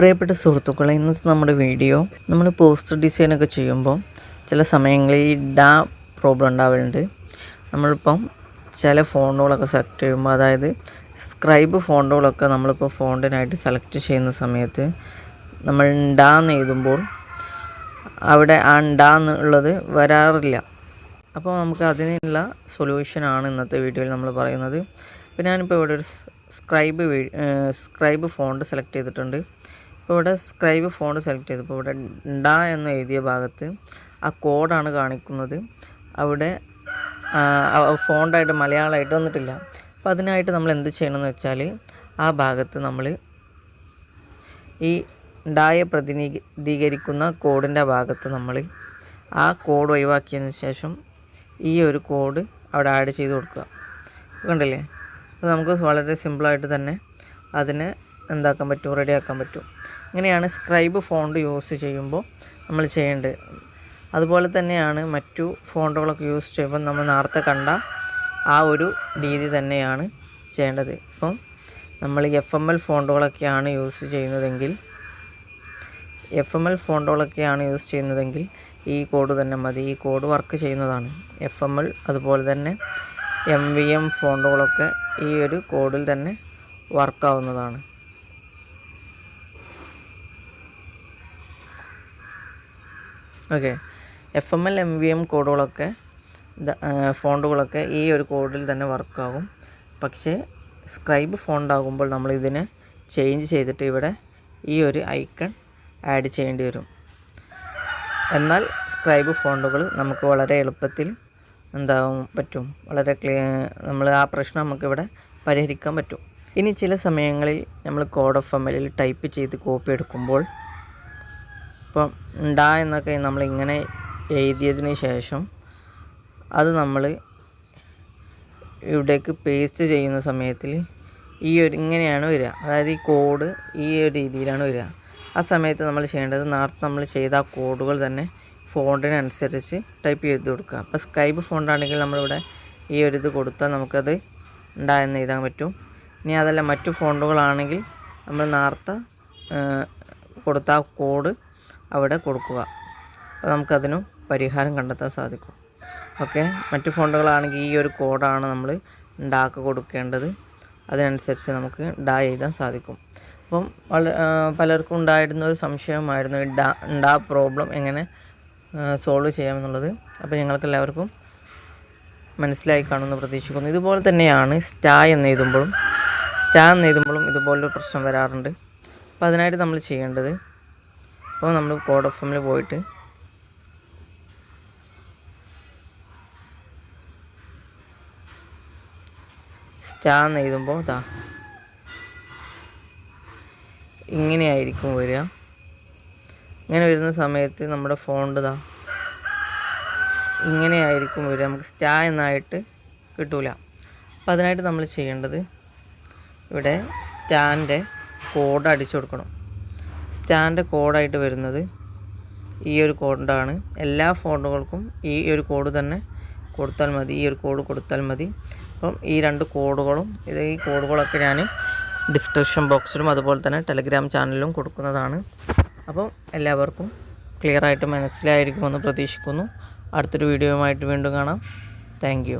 പ്രിയപ്പെട്ട സുഹൃത്തുക്കളെ ഇന്നത്തെ നമ്മുടെ വീഡിയോ നമ്മൾ പോസ്റ്റർ ഡിസൈനൊക്കെ ചെയ്യുമ്പോൾ ചില സമയങ്ങളിൽ ഈ ഡാ പ്രോബ്ലം ഉണ്ടാവലുണ്ട്. നമ്മളിപ്പം ചില ഫോണ്ടുകളൊക്കെ സെലക്ട് ചെയ്യുമ്പോൾ അതായത് സ്ക്രൈബ് ഫോണ്ടുകളൊക്കെ നമ്മളിപ്പോൾ ഫോണ്ടിനായിട്ട് സെലക്ട് ചെയ്യുന്ന സമയത്ത് നമ്മൾ ഡാ എന്ന് എഴുതുമ്പോൾ അവിടെ ആ ഡാ എന്നുള്ളത് വരാറില്ല. അപ്പോൾ നമുക്ക് അതിനുള്ള സൊല്യൂഷനാണ് ഇന്നത്തെ വീഡിയോയിൽ നമ്മൾ പറയുന്നത്. അപ്പോൾ ഞാനിപ്പോൾ ഇവിടെ ഒരു സ്ക്രൈബ് സ്ക്രൈബ് ഫോണ്ട് സെലക്ട് ചെയ്തിട്ടുണ്ട്. ഇപ്പോൾ ഇവിടെ സ്ക്രൈബ് ഫോണ്ട് സെലക്ട് ചെയ്തപ്പോൾ ഇവിടെ ഡ എന്ന് എഴുതിയ ഭാഗത്ത് ആ കോഡാണ് കാണിക്കുന്നത്. അവിടെ ഫോണ്ടായിട്ട് മലയാളമായിട്ട് വന്നിട്ടില്ല. അപ്പോൾ അതിനായിട്ട് നമ്മൾ എന്ത് ചെയ്യണമെന്ന് വെച്ചാൽ ആ ഭാഗത്ത് നമ്മൾ ഈ ഡായെ പ്രതിനിധീകരിക്കുന്ന കോഡിന്റെ ഭാഗത്ത് നമ്മൾ ആ കോഡ് ഒഴിവാക്കിയതിന് ശേഷം ഈ ഒരു കോഡ് അവിടെ ആഡ് ചെയ്ത് കൊടുക്കുക. കണ്ടില്ലേ? അപ്പോൾ നമുക്ക് വളരെ സിമ്പിളായിട്ട് തന്നെ അതിനെ എന്താക്കാൻ പറ്റും? റെഡിയാക്കാൻ പറ്റും. ഇങ്ങനെയാണ് സ്ക്രൈബ് ഫോണ്ട് യൂസ് ചെയ്യുമ്പോൾ നമ്മൾ ചെയ്യേണ്ടത്. അതുപോലെ തന്നെയാണ് മറ്റു ഫോണ്ടുകളൊക്കെ യൂസ് ചെയ്യുമ്പോൾ നമ്മൾ നേരത്തെ കണ്ട ആ ഒരു രീതി തന്നെയാണ് ചെയ്യേണ്ടത്. ഇപ്പം നമ്മൾ എഫ് എം എൽ ഫോണ്ടുകളൊക്കെയാണ് യൂസ് ചെയ്യുന്നതെങ്കിൽ എഫ് എം എൽ ഫോണ്ടുകളൊക്കെയാണ് യൂസ് ചെയ്യുന്നതെങ്കിൽ ഈ കോഡ് തന്നെ മതി. ഈ കോഡ് വർക്ക് ചെയ്യുന്നതാണ്. എഫ് എം എൽ അതുപോലെ തന്നെ എം വി എം ഫോണ്ടുകളൊക്കെ ഈ ഒരു കോഡിൽ തന്നെ വർക്കാവുന്നതാണ് okay. F M L M V M കോഡുകളൊക്കെ ഫോണ്ടുകളൊക്കെ ഈ ഒരു കോഡിൽ തന്നെ വർക്കാകും. പക്ഷേ സ്ക്രൈബ് ഫോണ്ടാകുമ്പോൾ നമ്മൾ ഇതിനെ ചേഞ്ച് ചെയ്തിട്ട് ഇവിടെ ഈ ഒരു ഐക്കൺ ആഡ് ചെയ്യേണ്ടി വരും. എന്നാൽ സ്ക്രൈബ് ഫോണ്ടുകൾ നമുക്ക് വളരെ എളുപ്പത്തിൽ എന്താവും പറ്റും. വളരെ ക്ലിയർ നമ്മൾ ആ പ്രശ്നം നമുക്കിവിടെ പരിഹരിക്കാൻ പറ്റും. ഇനി ചില സമയങ്ങളിൽ നമ്മൾ കോഡ് ഓഫ് എം ടൈപ്പ് ചെയ്ത് കോപ്പി എടുക്കുമ്പോൾ ഇപ്പം ഉണ്ടാ എന്നൊക്കെ നമ്മളിങ്ങനെ എഴുതിയതിന് ശേഷം അത് നമ്മൾ ഇവിടേക്ക് പേസ്റ്റ് ചെയ്യുന്ന സമയത്തിൽ ഈ ഒരു ഇങ്ങനെയാണ് വരിക. അതായത് ഈ കോഡ് ഈ ഒരു രീതിയിലാണ് വരിക. ആ സമയത്ത് നമ്മൾ ചെയ്യേണ്ടത് നേരത്തെ നമ്മൾ ചെയ്ത ആ കോഡുകൾ തന്നെ ഫോണ്ടിനനുസരിച്ച് ടൈപ്പ് ചെയ്ത് കൊടുക്കുക. അപ്പോൾ സ്കൈബ് ഫോണ്ടാണെങ്കിൽ നമ്മളിവിടെ ഈ ഒരു ഇത് കൊടുത്താൽ നമുക്കത് ഉണ്ടായെന്ന് എഴുതാൻ പറ്റും. ഇനി അതല്ല മറ്റു ഫോണ്ടുകളാണെങ്കിൽ നമ്മൾ നേരത്തെ കൊടുത്ത ആ കോഡ് അവിടെ കൊടുക്കുക. അപ്പോൾ നമുക്കതിനും പരിഹാരം കണ്ടെത്താൻ സാധിക്കും. ഓക്കെ? മറ്റു ഫോണ്ടുകളാണെങ്കിൽ ഈ ഒരു കോഡാണ് നമ്മൾ ഉണ്ടാക്കി കൊടുക്കേണ്ടത്. അതിനനുസരിച്ച് നമുക്ക് ഡാ എഴുതാൻ സാധിക്കും. അപ്പം പലർക്കും ഉണ്ടായിരുന്ന ഒരു സംശയമായിരുന്നു ഈ ഡാ ഡാ പ്രോബ്ലം എങ്ങനെ സോൾവ് ചെയ്യാമെന്നുള്ളത്. അപ്പോൾ ഞങ്ങൾക്ക് എല്ലാവർക്കും മനസ്സിലായി കാണുമെന്ന് പ്രതീക്ഷിക്കുന്നു. ഇതുപോലെ തന്നെയാണ് സ്റ്റാ എന്ന് എഴുതുമ്പോഴും സ്റ്റാ എന്ന് എഴുതുമ്പോഴും ഇതുപോലൊരു പ്രശ്നം വരാറുണ്ട്. അപ്പോൾ അതിനായിട്ട് നമ്മൾ ചെയ്യേണ്ടത് അപ്പോൾ നമ്മൾ കോഡ് ഓഫ് എമ്മിൽ പോയിട്ട് സ്റ്റാർ എന്ന് എഴുതുമ്പോൾ ഇതാ ഇങ്ങനെയായിരിക്കും വരിക. ഇങ്ങനെ വരുന്ന സമയത്ത് നമ്മുടെ ഫോണ്ട് ഇതാ ഇങ്ങനെയായിരിക്കും വരിക. നമുക്ക് സ്റ്റാ എന്നായിട്ട് കിട്ടൂല. അപ്പോൾ അതിനായിട്ട് നമ്മൾ ചെയ്യേണ്ടത് ഇവിടെ സ്റ്റാന്റെ കോഡ് അടിച്ചു കൊടുക്കണം. സ്റ്റാന്റെ കോഡായിട്ട് വരുന്നത് ഈ ഒരു കോഡാണ്. എല്ലാ ഫോണുകൾക്കും ഈ ഒരു കോഡ് തന്നെ കൊടുത്താൽ മതി. ഈ ഒരു കോഡ് കൊടുത്താൽ മതി. അപ്പം ഈ രണ്ട് കോഡുകളും ഇത് ഈ കോഡുകളൊക്കെ ഞാൻ ഡിസ്ക്രിപ്ഷൻ ബോക്സിലും അതുപോലെ തന്നെ ടെലഗ്രാം ചാനലിലും കൊടുക്കുന്നതാണ്. അപ്പം എല്ലാവർക്കും ക്ലിയറായിട്ട് മനസ്സിലായിരിക്കുമെന്ന് പ്രതീക്ഷിക്കുന്നു. അടുത്തൊരു വീഡിയോയുമായിട്ട് വീണ്ടും കാണാം. താങ്ക്